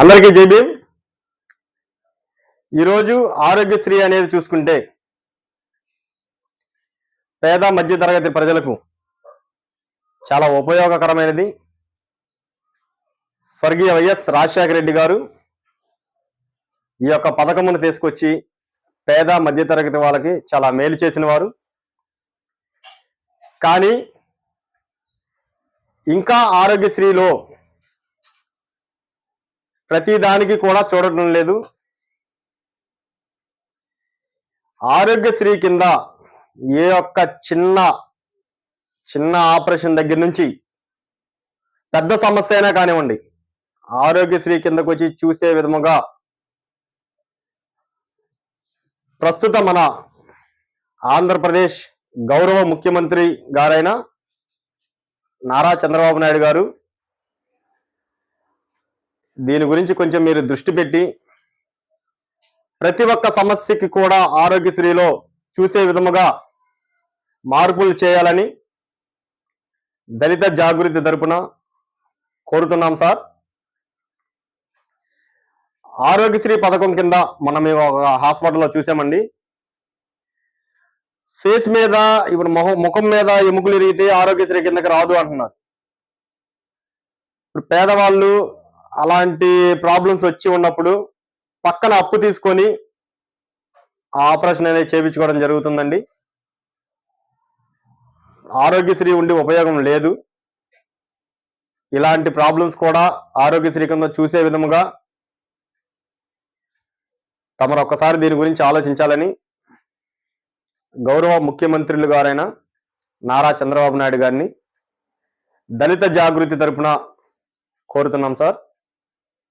అందరికీ జై ఈరోజు ఆరోగ్యశ్రీ అనేది చూసుకుంటే పేద మధ్య తరగతి ప్రజలకు చాలా ఉపయోగకరమైనది. స్వర్గీయ వైఎస్ రాజశేఖర రెడ్డి గారు ఈ యొక్క పథకమును తీసుకొచ్చి పేద మధ్య తరగతి వాళ్ళకి చాలా మేలు చేసిన వారు. కానీ ఇంకా ఆరోగ్యశ్రీలో ప్రతి దానికి కూడా చూడటం లేదు. ఆరోగ్యశ్రీ కింద ఏ ఒక్క చిన్న చిన్న ఆపరేషన్ దగ్గర నుంచి పెద్ద సమస్య అయినా కానివ్వండి ఆరోగ్యశ్రీ కిందకు వచ్చి చూసే విధముగా ప్రస్తుత మన ఆంధ్రప్రదేశ్ గౌరవ ముఖ్యమంత్రి గారైన నారా చంద్రబాబు నాయుడు గారు దీని గురించి కొంచెం మీరు దృష్టి పెట్టి ప్రతి ఒక్క సమస్యకి కూడా ఆరోగ్యశ్రీలో చూసే విధముగా మార్పులు చేయాలని దళిత జాగృతి తరపున కోరుతున్నాం సార్. ఆరోగ్యశ్రీ పథకం కింద మనం ఒక హాస్పిటల్లో చూసామండి. ఫేస్ మీద ఇప్పుడు మొహం ముఖం మీద ఎముకలు ఇరిగితే ఆరోగ్యశ్రీ కిందకి రాదు అంటున్నారు. ఇప్పుడు పేదవాళ్ళు అలాంటి ప్రాబ్లమ్స్ వచ్చి ఉన్నప్పుడు పక్కన అప్పు తీసుకొని ఆ ఆపరేషన్ అనేది చేయించుకోవడం జరుగుతుందండి. ఆరోగ్యశ్రీ ఉండి ఉపయోగం లేదు. ఇలాంటి ప్రాబ్లమ్స్ కూడా ఆరోగ్యశ్రీ కింద చూసే విధముగా తమరు ఒక్కసారి దీని గురించి ఆలోచించాలని గౌరవ ముఖ్యమంత్రులు గారైన నారా చంద్రబాబు నాయుడు గారిని దళిత జాగృతి తరపున కోరుతున్నాం సార్.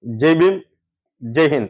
জয় ভীম জয় হিন্দ।